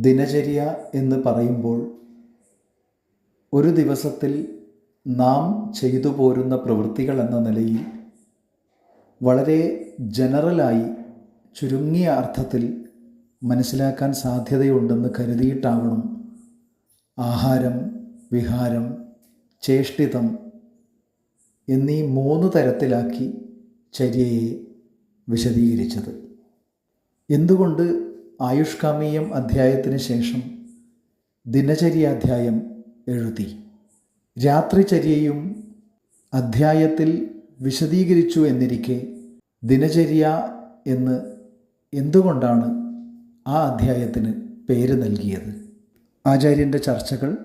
ദിനചര്യ എന്ന് പറയുമ്പോൾ ഒരു ദിവസത്തിൽ നാം ചെയ്തു പോരുന്ന പ്രവൃത്തികൾ എന്ന നിലയിൽ വളരെ ജനറലായി ചുരുങ്ങിയ അർത്ഥത്തിൽ മനസ്സിലാക്കാൻ സാധ്യതയുണ്ടെന്ന് കരുതിയിട്ടാവണം ആഹാരം വിഹാരം ചേഷ്ടിതം എന്നീ മൂന്ന് തരത്തിലാക്കി ചര്യയെ വിശദീകരിച്ചത്. എന്തുകൊണ്ട് ആയുഷ്കാമീയം അധ്യായത്തിന് ശേഷം ദിനചര്യ ദിനചര്യാധ്യായം എഴുതി. രാത്രിചര്യയും അധ്യായത്തിൽ വിശദീകരിച്ചു എന്നിരിക്കെ ദിനചര്യ എന്ന് എന്തുകൊണ്ടാണ് ആ അധ്യായത്തിന് പേര് നൽകിയത്? ആചാര്യന്റെ ചർച്ചകൾ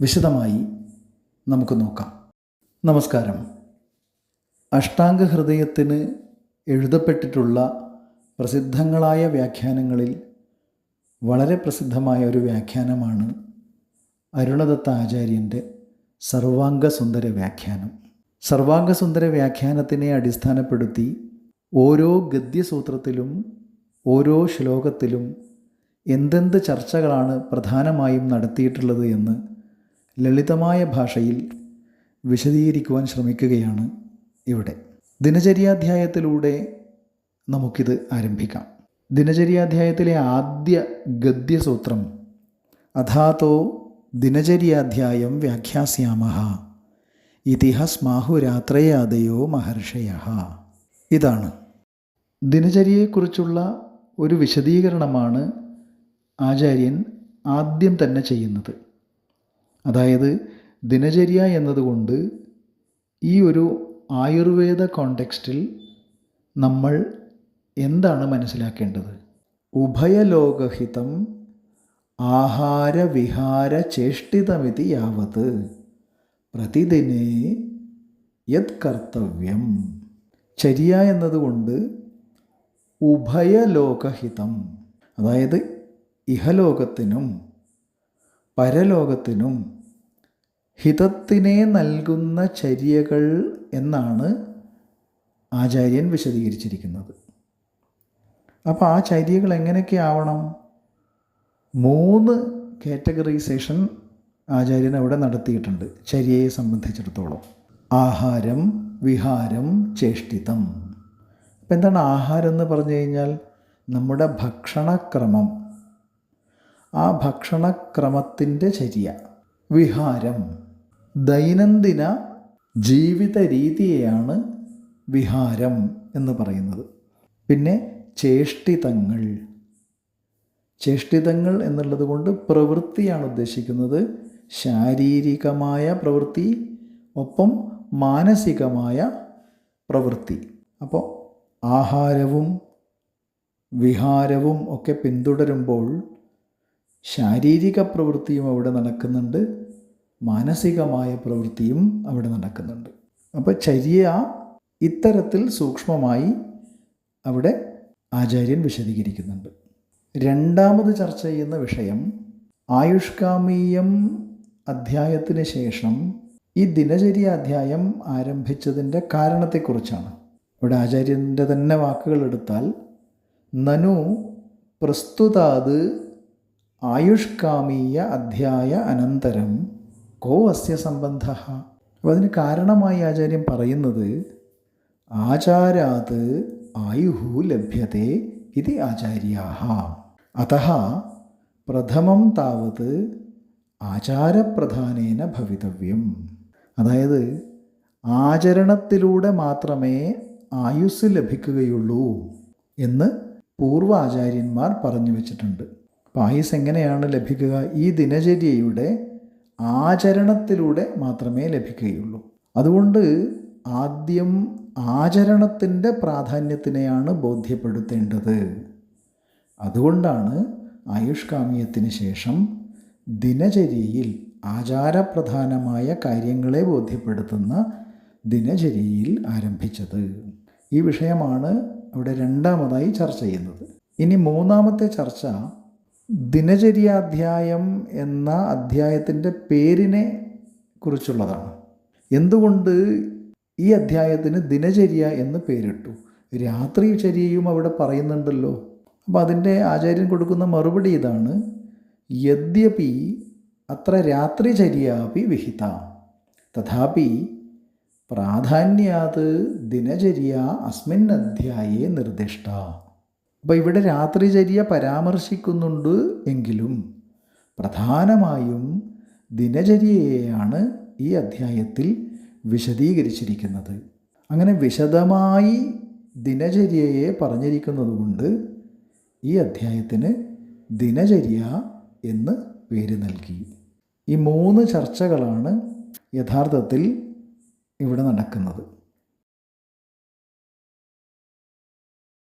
വിശദമായി നമുക്ക് നോക്കാം. നമസ്കാരം. അഷ്ടാംഗ ഹൃദയത്തിന് എഴുതപ്പെട്ടിട്ടുള്ള പ്രസിദ്ധങ്ങളായ വ്യാഖ്യാനങ്ങളിൽ വളരെ പ്രസിദ്ധമായ ഒരു വ്യാഖ്യാനമാണ് അരുണദത്ത ആചാര്യന്റെ സർവാംഗസുന്ദര വ്യാഖ്യാനം. സർവാംഗസുന്ദര വ്യാഖ്യാനത്തിനെ അടിസ്ഥാനപ്പെടുത്തി ഓരോ ഗദ്യസൂത്രത്തിലും ഓരോ ശ്ലോകത്തിലും എന്തെന്ത് ചർച്ചകളാണ് പ്രധാനമായും നടത്തിയിട്ടുള്ളത് എന്ന് ലളിതമായ ഭാഷയിൽ വിശദീകരിക്കുവാൻ ശ്രമിക്കുകയാണ് ഇവിടെ. ദിനചര്യാധ്യായത്തിലൂടെ നമുക്കിത് ആരംഭിക്കാം. ദിനചര്യാധ്യായത്തിലെ ആദ്യ ഗദ്യസൂത്രം അഥാതോ ദിനചര്യാധ്യായം വ്യാഖ്യാസ്യാമ ഇതിഹസ്മാഹുരാത്രയാദയോ മഹർഷയ ഇതാണ്. ദിനചര്യയെക്കുറിച്ചുള്ള ഒരു വിശദീകരണമാണ് ആചാര്യൻ ആദ്യം തന്നെ ചെയ്യുന്നത്. അതായത് ദിനചര്യ എന്നതുകൊണ്ട് ഈ ഒരു ആയുർവേദ കോണ്ടെക്സ്റ്റിൽ നമ്മൾ എന്താണ് മനസ്സിലാക്കേണ്ടത്? ഉഭയലോകഹിതം ആഹാരവിഹാര ചേഷ്ടിതമിതി യാവത് പ്രതിദിനേ യത് കർത്തവ്യം. ചര്യ എന്നതുകൊണ്ട് ഉഭയലോകഹിതം അതായത് ഇഹലോകത്തിനും പരലോകത്തിനും ഹിതത്തിനെ നൽകുന്ന ചര്യകൾ എന്നാണ് ആചാര്യൻ വിശദീകരിച്ചിരിക്കുന്നത്. അപ്പോൾ ആ ചര്യകൾ എങ്ങനെയൊക്കെ ആവണം? മൂന്ന് കാറ്റഗറൈസേഷൻ ആചാര്യൻ അവിടെ നടത്തിയിട്ടുണ്ട് ചര്യയെ സംബന്ധിച്ചിടത്തോളം. ആഹാരം വിഹാരം ചേഷ്ടിതം. അപ്പം എന്താണ് ആഹാരം എന്ന് പറഞ്ഞു കഴിഞ്ഞാൽ നമ്മുടെ ഭക്ഷണക്രമം. ആ ഭക്ഷണക്രമത്തിന്റെ ചര്യ. വിഹാരം. ദൈനംദിന ജീവിത രീതിയെയാണ് വിഹാരം എന്ന് പറയുന്നത്. പിന്നെ ചേഷ്ടിതങ്ങൾ. ചേഷ്ടിതങ്ങൾ എന്നുള്ളത് കൊണ്ട് പ്രവൃത്തിയാണ് ഉദ്ദേശിക്കുന്നത്. ശാരീരികമായ പ്രവൃത്തി ഒപ്പം മാനസികമായ പ്രവൃത്തി. അപ്പോൾ ആഹാരവും വിഹാരവും ഒക്കെ പിന്തുടരുമ്പോൾ ശാരീരിക പ്രവൃത്തിയും അവിടെ നടക്കുന്നുണ്ട്. മാനസികമായ പ്രവൃത്തിയും അവിടെ നടക്കുന്നുണ്ട്. അപ്പോൾ ചര്യ ഇത്തരത്തിൽ സൂക്ഷ്മമായി അവിടെ ആചാര്യൻ വിശദീകരിക്കുന്നുണ്ട്. രണ്ടാമത് ചർച്ച ചെയ്യുന്ന വിഷയം ആയുഷ്കാമീയം അധ്യായത്തിന് ശേഷം ഈ ദിനചര്യ അധ്യായം ആരംഭിച്ചതിന്റെ കാരണത്തെക്കുറിച്ചാണ്. ഇവിടെ ആചാര്യന്റെ തന്നെ വാക്കുകൾ എടുത്താൽ നനു പ്രസ്തുതാത് ആയുഷ്കാമീയ അധ്യായ അനന്തരം കോ അസ്യ സംബന്ധ? അപ്പോൾ അതിന് കാരണമായി ആചാര്യം പറയുന്നത് ആചാരാത് ആയുഹു ലഭ്യത്തെ ഇത് ആചാര്യാഹ. അത പ്രഥമം താവത് ആചാരപ്രധാനേന ഭവിതവ്യം. അതായത് ആചരണത്തിലൂടെ മാത്രമേ ആയുസ് ലഭിക്കുകയുള്ളൂ എന്ന് പൂർവാചാര്യന്മാർ പറഞ്ഞു വെച്ചിട്ടുണ്ട്. അപ്പോൾ ആയുസ് എങ്ങനെയാണ് ലഭിക്കുക? ഈ ദിനചര്യയുടെ ആചരണത്തിലൂടെ മാത്രമേ ലഭിക്കുകയുള്ളൂ. അതുകൊണ്ട് ആദ്യം ആചരണത്തിന്റെ പ്രാധാന്യത്തിനെയാണ് ബോധ്യപ്പെടുത്തേണ്ടത്. അതുകൊണ്ടാണ് ആയുഷ്കാമ്യത്തിന് ശേഷം ദിനചര്യയിൽ ആചാരപ്രധാനമായ കാര്യങ്ങളെ ബോധ്യപ്പെടുത്തുന്ന ദിനചര്യയിൽ ആരംഭിച്ചത്. ഈ വിഷയമാണ് അവിടെ രണ്ടാമതായി ചർച്ച ചെയ്യുന്നത്. ഇനി മൂന്നാമത്തെ ചർച്ച ദിനചര്യാധ്യായം എന്ന അധ്യായത്തിന്റെ പേരിനെ കുറിച്ചുള്ളതാണ്. എന്തുകൊണ്ട് ഈ അധ്യായത്തിന് ദിനചര്യ എന്ന് പേരിട്ടു. രാത്രി ചര്യയും അവിടെ പറയുന്നുണ്ടല്ലോ. അപ്പോൾ അതിന്റെ ആചാര്യൻ കൊടുക്കുന്ന മറുപടി ഇതാണ് യദ്യപി അത്ര രാത്രിചര്യാപി വിഹിത. തഥാപി പ്രാധാന്യാത് ദിനചര്യ അസ്മിൻ അധ്യായേ നിർദ്ദിഷ്ട അപ്പോൾ ഇവിടെ രാത്രിചര്യ പരാമർശിക്കുന്നുണ്ട് എങ്കിലും പ്രധാനമായും ദിനചര്യയെയാണ് ഈ അധ്യായത്തിൽ വിശദീകരിച്ചിരിക്കുന്നത്. അങ്ങനെ വിശദമായി ദിനചര്യയെ പറഞ്ഞിരിക്കുന്നതുകൊണ്ട് ഈ അധ്യായത്തിന് ദിനചര്യ എന്ന് പേര് നൽകി. ഈ മൂന്ന് ചർച്ചകളാണ് യഥാർത്ഥത്തിൽ ഇവിടെ നടക്കുന്നത്.